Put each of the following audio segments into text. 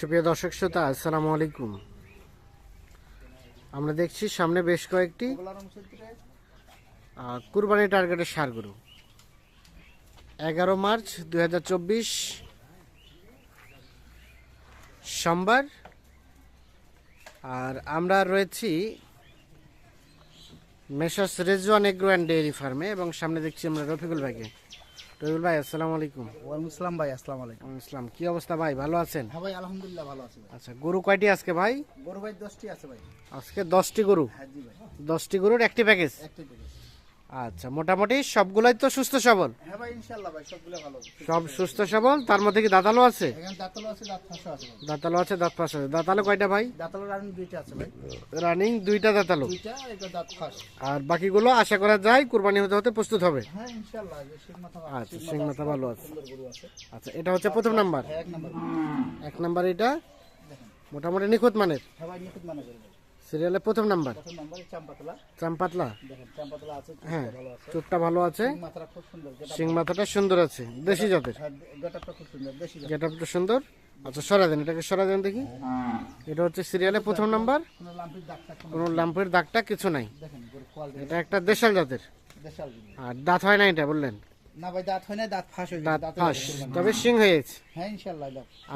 সুপ্রিয় দর্শক শ্রোতা, আসসালামু আলাইকুম। আমরা দেখছি সামনে বেশ কয়েকটি কুরবানি টার্গেটের সার গরু এগারো মার্চ দুই সোমবার। আর আমরা রয়েছি Messrs Rezwan agro and dairy ফার্মে এবং সামনে দেখছি আমরা রফিকুল ভাইকে। রফিকুল ভাই আসসালামু আলাইকুম। ওয়ালাইকুম আসসালাম ভাই আসসালামু আলাইকুম। ইসলাম কি অবস্থা ভাই? ভালো আছেন? হ্যাঁ ভাই আলহামদুলিল্লাহ ভালো আছি আচ্ছা গরু কয়টি আজকে ভাই? গরু ভাই দশটি আছে ভাই। আজকে দশটি গরু? হ্যাঁ জি ভাই। দশটি গরুর একটি প্যাকেজ? একটি পেয়েছি আচ্ছা মোটামুটি সবগুলাই তো সুস্থ সবল? হ্যাঁ ভাই ইনশাল্লাহ ভাই সবগুলো ভালো। সব সুস্থ সবল? তার মধ্যে কি দাঁতালো আছে? এখানে দাঁতালো আছে দাঁত ফাঁসা আছে দাঁতালো আছে দাঁত ফাঁস আছে। দাঁতালো কয়টা ভাই? দাঁতালো রানিং দুইটা আছে ভাই। রানিং দুইটা দাঁতালো দুইটা এটা দাঁত ফাঁস। আর বাকিগুলো আশা করা যায় কুরবানি হতে হতে প্রস্তুত হবে? হ্যাঁ মাথা আচ্ছা সিং মাথা ভালো আছে। গরু আছে। আচ্ছা এটা হচ্ছে প্রথম নাম্বার? হ্যাঁ এক নাম্বার। এক নাম্বার এটা? মোটামুটি নিখুঁত মানের? হ্যাঁ ভাই নিখুঁত মানে সিরিয়ালের প্রথম নাম্বার। প্রথম নাম্বার চাম্পাতলা। চাম্পাতলা? দেখেন চাম্পাতলা আছে হ্যাঁ চুটটা ভালো আছে। মাথাটা খুব সুন্দর সিং মাথাটা সুন্দর আছে দেশি জাতের। হ্যাঁ গেটআপটা খুব সুন্দর সুন্দর। আচ্ছা সরা দেন এটাকে সরা দেন দেখি। এটা হচ্ছে সিরিয়ালের প্রথম নাম্বার। কোনো লাম্পির দাগটা কিছু নাই। এটা একটা দেশাল জাতের। আর দাঁত হয় না এটা বললেন। না ভাই দাঁত হয় না দাঁত ফাঁস হয়ে দাঁত ফাঁস। তবে সিং হয়েছে। হ্যাঁ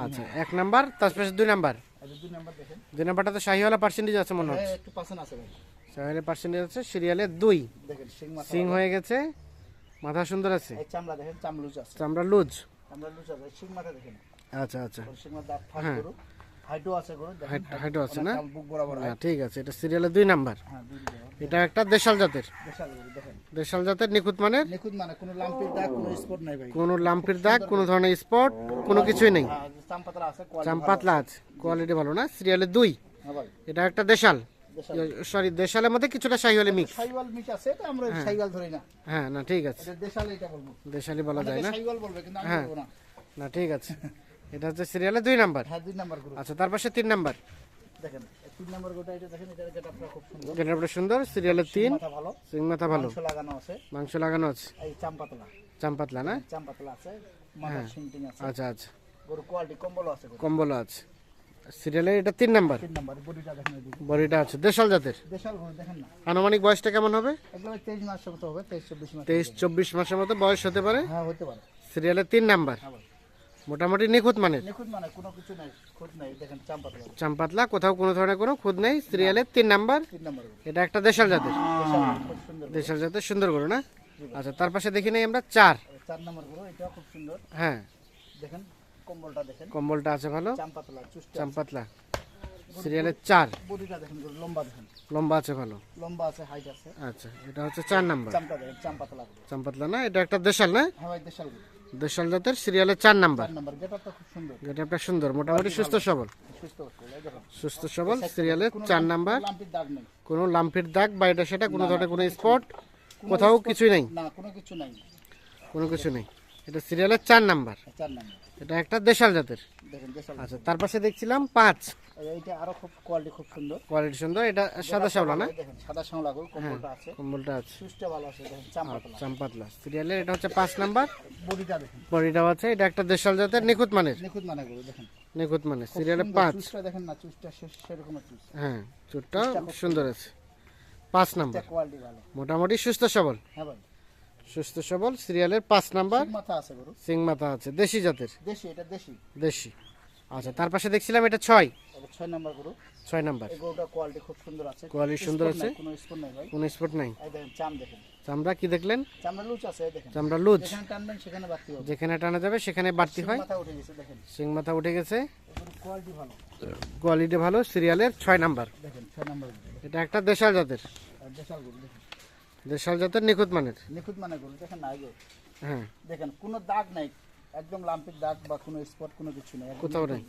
আচ্ছা এক নাম্বার তার পাশে দুই নাম্বার। আচ্ছা দুই নাম্বার দেখেন। দুই নাম্বারটা তো শাহিওয়ালা পার্সেন্টেজ আছে মনে হচ্ছে। হ্যাঁ একটু পাশান আছে ভাই। শাহিওয়ালা পার্সেন্টেজ আছে সিরিয়ালে দুই। দেখেন সিং মাথা সিং হয়ে গেছে মাথা সুন্দর আছে। এই চামড়া দেখেন চামলুজ আছে। চামড়া লুজ। চামড়া লুজ আছে সিং মাথা দেখেন। আচ্ছা আচ্ছা। সিং মাথা দাঁত ফাঁস। হাইটও আছে গরু হাইটও আছে না? বুক বরাবর হ্যাঁ ঠিক আছে এটা সিরিয়ালে দুই নাম্বার হ্যাঁ এটা একটা দেশাল জাতের। দেশাল দেশাল জাতের নিখুঁত মানে কোনো লাম্পির দাগ কোনো স্পট নাই ভাই। কোনো লাম্পির দাগ কোনো ধরনের স্পট কোনো কিছুই নেই। হ্যাঁ চামপাতলা আছে কোয়ালিটি চাম্পাতলা আছে। কোয়ালিটি ভালো না সিরিয়ালে দুই। এটা একটা দেশাল। দেশাল। সরি দেশালের মধ্যে কিছুটা শাহিওয়ালি মিক্স সাইওয়াল মিট আছে এটা আমরা ধরি না। হ্যাঁ না ঠিক আছে। এটা এটা বলব। দেশালি বলা যায় না? সাইওয়াল বলবে কিন্তু আমি। বলব না। না ঠিক আছে। এটা হচ্ছে সিরিয়ালে দুই নাম্বার হ্যাঁ দুই নাম্বার গরু আচ্ছা তার পাশে তিন নাম্বার দেখেন তিন নাম্বার গরুটা এটা দেখেন এটা গেটআপটা খুব সুন্দর। গেটআপটা সুন্দর সিরিয়ালে তিন। মাথা ভালো। সিং মাথা ভালো। মাংস লাগানো আছে। মাংস লাগানো আছে। এই চামপাতলা। চাম্পাতলা না? চামপাতলা আছে মাথা সিংটিং আছে। আচ্ছা আচ্ছা। গরু কোয়ালিটি কম্বল আছে কম্বল আছে। সিরিয়ালে এটা তিন নাম্বার তিন নাম্বার বডিটা দেখেন বডিটা আছে। দেশাল জাতের। দেশাল গরু দেখেন না। আনুমানিক বয়সটা কেমন হবে? একদম তেইশ মাসের মতো হবে তেইশ চব্বিশ মাস তেইশ চব্বিশ মাসের মতো বয়স হতে পারে? হ্যাঁ হতে পারে। সিরিয়ালে তিন নাম্বার হ্যাঁ মোটামুটি নিখুঁত মানে কোনো কিছু নাই খুঁত নাই দেখেন চামপাতলা চাম্পাতলা কোথাও কোনো ধরনের কোনো খুদ নেই সিরিয়ালে তিন নাম্বার। এটা একটা দেশাল জাতের। দেশাল সুন্দর দেশাল জাতের সুন্দর গরু না? আচ্ছা তার পাশে দেখি নেই আমরা চার। চার নাম্বার গরু এটাও খুব সুন্দর। হ্যাঁ। দেখেন কম্বলটা দেখেন। কম্বলটা আছে ভালো? চামপাতলা চাম্পাতলা সিরিয়ালে চার। বডিটা দেখেন লম্বা দেখেন। লম্বা আছে ভালো? লম্বা আছে হাইট আছে। আচ্ছা এটা হচ্ছে চার নাম্বার। চামপাতলা চাম্পাতলা না এটা একটা দেশাল না? হ্যাঁ দেশাল গরু। দেশাল জাতের সিরিয়ালে চার নাম্বার গেটআপটা সুন্দর। একটা সুন্দর মোটামুটি সুস্থ সবল। সুস্থ সবল সিরিয়ালের চার নাম্বার। কোনো লাম্পির দাগ বা এটা সেটা কোনো ধরনের কোনো স্পট কোথাও কিছুই নেই। কোনো কিছু নাই। কোনো কিছু নেই। এটা সিরিয়ালের চার নাম্বার। চার নাম্বার। এটা একটা দেশাল জাতের। আচ্ছা তার পাশে দেখছিলাম পাঁচ। এইটা আরও খুব কোয়ালিটি খুব সুন্দর। কোয়ালিটি সুন্দর এটা সাদা না? সাদা কম্বলটা আছে। কম্বলটা আছে। সুস্থ ভালো আছে দেখেন চামপাতলা চাম্পাতলা সিরিয়ালের এটা হচ্ছে পাঁচ নাম্বার। বডিটা দেখেন। বডিটাও আছে এটা একটা দেশাল জাতের নিখুঁত মানের। নিখুঁত মানে গরু দেখেন। নিখুঁত মানের সিরিয়ালে পাঁচ। চুষটা দেখেন না চুষটা সেরকম চুষ হ্যাঁ চুটটা সুন্দর আছে। পাঁচ নাম্বার। কোয়ালিটি ভালো। মোটামুটি সুস্থ সবল। হ্যাঁ ভাই। সুস্থ সবল সিরিয়ালের পাঁচ নাম্বার। মাথা আছে গরু। সিং মাথা আছে। দেশি জাতের? দেশি এটা দেশি। দেশি। আচ্ছা তার পাশে দেখছিলাম এটা ছয়। ছয় নাম্বার গরু। ছয় নাম্বার। গরুটা কোয়ালিটি খুব সুন্দর আছে। Quality সুন্দর আছে। কোনো স্পট নাই ভাই। কোনো স্পট নাই? চাম দেখেন। চামড়া কি দেখলেন? চামড়া লুচ আছে দেখেন। চামড়া লুজ। যেখানে টানবেন সেখানে বাড়তি হবে। যেখানে টানা যাবে সেখানে বাড়তি হয়। মাথা উঠে গেছে দেখেন। সিং মাথা উঠে গেছে। কোয়ালিটি ভালো। কোয়ালিটি ভালো সিরিয়ালের ছয় নাম্বার। দেখেন ছয় নাম্বার এটা একটা দেশাল জাতের। দেশাল গরু দেখেন। দেশাল জাতের নিখুঁত মানের? নিখুঁত মানে গরু দেখেন নাই গরু হ্যাঁ। দেখেন কোনো দাগ নাই একদম লাম্পির দাগ বা কোনো স্পট কোনো কিছু নেই কোথাও নেই।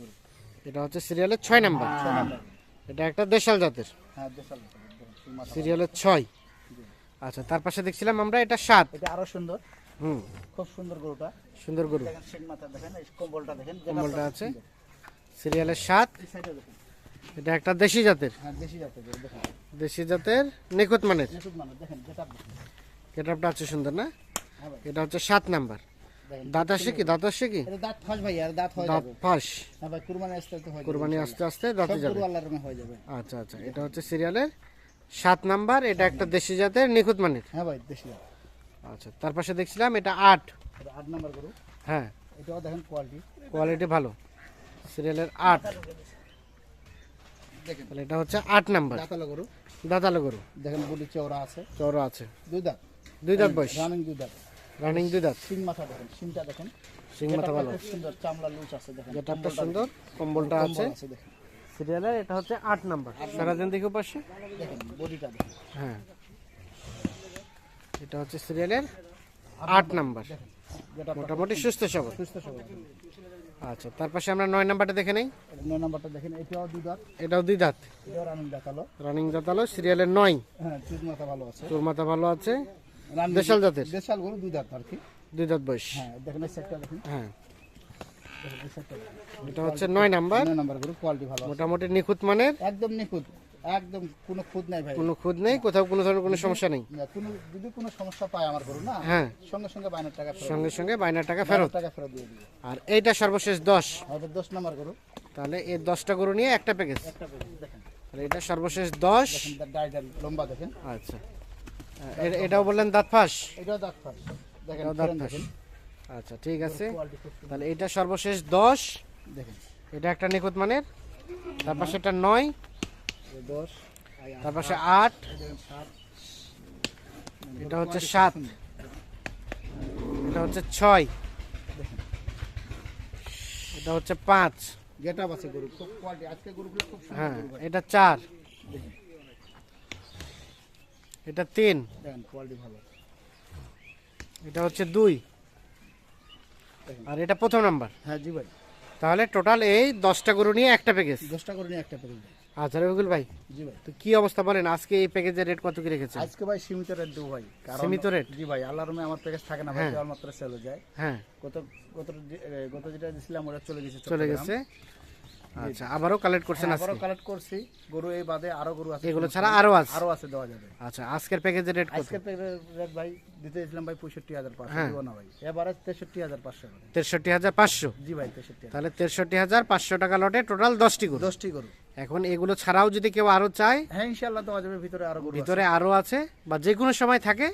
এটা হচ্ছে সিরিয়ালের ছয় নাম্বার। ছয় নাম্বার। এটা একটা দেশাল জাতের। হ্যাঁ দেশাল। সিরিয়ালের ছয়। আচ্ছা তার পাশে দেখছিলাম আমরা এটা সাত। এটা আরও সুন্দর। হুম। খুব সুন্দর গরুটা। সুন্দর গরু। দেখেন দেখেন কম্বলটা দেখেন কম্বলটা আছে। সিরিয়ালের সাত। এই সাইডে দেখেন। এটা একটা দেশি জাতের। হ্যাঁ দেশি জাতের নিখুঁত মানের। মানে গেটআপটা আছে সুন্দর না? হ্যাঁ এটা হচ্ছে সাত নাম্বার। দাঁত আসছে কি? দাঁত আসছে কি? দাঁত ফাঁস ভাই আর দাঁত হয়ে দাঁত ফাঁস। কুরবানি আসতে আসতে হয়ে যাবে আস্তে আস্তে দাঁতে যাবে। হয়ে আচ্ছা আচ্ছা এটা হচ্ছে সিরিয়ালের সাত নাম্বার। এটা একটা দেশি জাতের নিখুঁত মানের। হ্যাঁ ভাই দেশি জাত। আচ্ছা তার পাশে দেখছিলাম এটা আট। আট নাম্বার গরু। হ্যাঁ। এটাও দেখেন কোয়ালিটি কোয়ালিটি ভালো। সিরিয়ালের আট। দেখেন। তাহলে এটা হচ্ছে আট নাম্বার। দাঁতালো গরু। দাঁতালো গরু। দেখেন বুড়ি চওড়া আছে। চওড়া আছে। দুই দাঁত। দুই দাঁত বয়স। রানিং দুই দাঁত। রানিং দুই দাঁত। সিং মাথা দেখেন সিংটা দেখেন। সিং মাথা ভালো। সুন্দর চামড়া লুচ আছে দেখেন। একটা সুন্দর কম্বলটা আছে। দেখেন। সিরিয়ালের এটা হচ্ছে আট নাম্বার। সারাদিন দেখে পাশে। দেখেন বডিটা দেখেন। হ্যাঁ। এটা হচ্ছে সিরিয়ালের আট নাম্বার। মোটামুটি সুস্থ সবল। সুস্থ সবল। আচ্ছা তার পাশে আমরা নয় নাম্বারটা দেখে নেই? নয় নাম্বারটা দেখেন এটাও দুই দাঁত। এটাও দুই দাঁত? এটাও রানিং দাঁতালো। রানিং দাঁতালো সিরিয়ালের নয়। হ্যাঁ চুর মাথা ভালো আছে। চুর মাথা ভালো আছে। দেশাল জাতের? দেশাল গরু দুই দাঁত আর কি। দুই দাঁত বয়স। হ্যাঁ দেখেন এই সেটটা দেখেন। হ্যাঁ। এটা হচ্ছে নয় নাম্বার। নয় নাম্বার গরু কোয়ালিটি ভালো মোটামুটি নিখুঁত মানের। একদম নিখুঁত। একদম কোনো খুঁত নাই ভাই। কোনো খুঁত নেই কোথাও কোনো ধরনের কোনো সমস্যা নেই? কোনো যদি কোনো সমস্যা পায় আমার গরু না? হ্যাঁ। সঙ্গে সঙ্গে বাইনের টাকা সঙ্গে সঙ্গে বাইনার টাকা ফেরত। টাকা ফেরত দিয়ে দিবে। আর এইটা সর্বশেষ দশ। এটা দশ নাম্বার গরু। তাহলে এই দশটা গরু নিয়ে একটা প্যাকেজ একটা গরু দেখেন। তাহলে এটা সর্বশেষ দশ। লম্বা দেখেন। আচ্ছা। এটাও বললেন দাঁত ফাঁস? এটাও দাঁত ফাঁস। দেখেন দাঁত ফাঁস। আচ্ছা ঠিক আছে। তাহলে এটা সর্বশেষ দশ। দেখেন। এটা একটা নিখুঁত মানের। তার পাশে নয়। তার পাশে আট এটা হচ্ছে সাত। এটা হচ্ছে ছয়। এটা হচ্ছে পাঁচ। গেট আছে গরু খুব কোয়ালিটি আজকে গরুগুলো খুব হ্যাঁ এটা চার। এটা তিন। কোয়ালিটি ভালো। এটা হচ্ছে দুই। আর এটা প্রথম নাম্বার। হ্যাঁ জি ভাই। তাহলে টোটাল এই দশটা গরু নিয়ে একটা প্যাকেজ দশটা করে নিয়ে একটা পেয়ে আচ্ছা রবিকুল ভাই জি ভাই। তো কি অবস্থা বলেন? আজকে এই প্যাকেজের রেট কত কি রেখেছেন? আজকে ভাই সীমিত রেট দেবো ভাই কারণ সীমিত rate? জি ভাই আল্লাহর আমার প্যাকেজ থাকে না ভাই হ্যাঁ। দেওয়ার মাত্র সেল হয়ে যায়। হ্যাঁ। যে- গত যেটা দিছিলাম ওটা চলে গেছে চলে গেছে। আচ্ছা আবারও কালেক্ট করছেন হ্যাঁ, আজকে? আবারও কালেক্ট করছি। গরু এই বাদে আরও গরু আছে। এগুলো ছাড়া আরও আছে? আরও আছে দেওয়া যাবে। আচ্ছা আজকের প্যাকেজের রেট কত? আজকের রেট ভাই দিতে দিয়েছিলাম ভাই পঁয়ষট্টি হাজার পাঁচশো। হ্যাঁ। দিব না ভাই। এবারে তেষট্টি হাজার পাঁচশো করে তেষট্টি হাজার পাঁচশো? জি ভাই তেষট্টি তাহলে তেষট্টি হাজার পাঁচশো টাকা লটে টোটাল দশটি গরু? দশটি গরু। এখন এগুলো ছাড়াও যদি কেউ আরও চায় হ্যাঁ ইনশাল্লাহ দেওয়া যাবে ভিতরে আরও ভিতরে আরও আছে বা যে কোনো সময় থাকে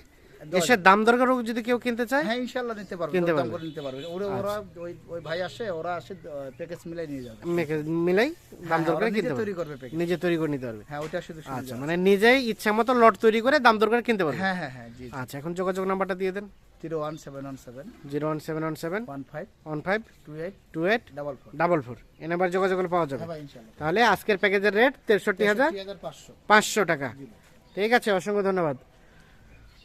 এসে দাম দরকারও যদি কেউ কিনতে চায় হ্যাঁ ইনশাল্লাহ নিতে পারবে কিনতে। করে নিতে পারবে। ওরা ওরা ওই ওই ভাই আসে ওরা আসে প্যাকেজ মিলাই নিয়ে যাবে। মিলাই দাম হ্যাঁ, দরকার কিনতে তৈরি করবে প্যাকেজ নিজে তৈরি করে নিতে পারবে। হ্যাঁ ওটা শুধু আচ্ছা মানে নিজেই ইচ্ছা মতো লট তৈরি করে দাম দরকার কিনতে পারবে। হ্যাঁ হ্যাঁ হ্যাঁ জি আচ্ছা এখন যোগাযোগ নাম্বারটা দিয়ে দেন। Zero one seven one seven zero one seven one seven one five one five two eight two eight double four. Double four. এ নাম্বার যোগাযোগ পাওয়া যাবে। হ্যাঁ তাহলে আজকের প্যাকেজের রেট তেষট্টি হাজার হাজার পাঁচশো। পাঁচশো টাকা। ঠিক আছে অসংখ্য ধন্যবাদ।